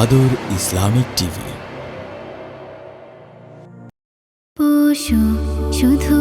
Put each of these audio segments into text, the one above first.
আদর Islamic TV. পশু শুধু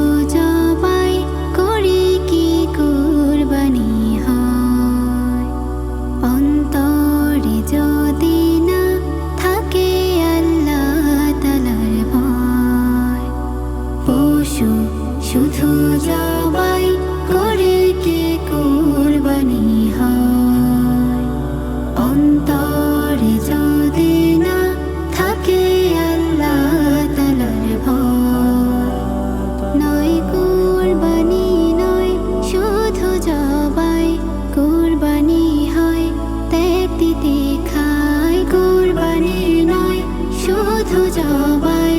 দেখায় কোরবানি নয় শুধু জবাই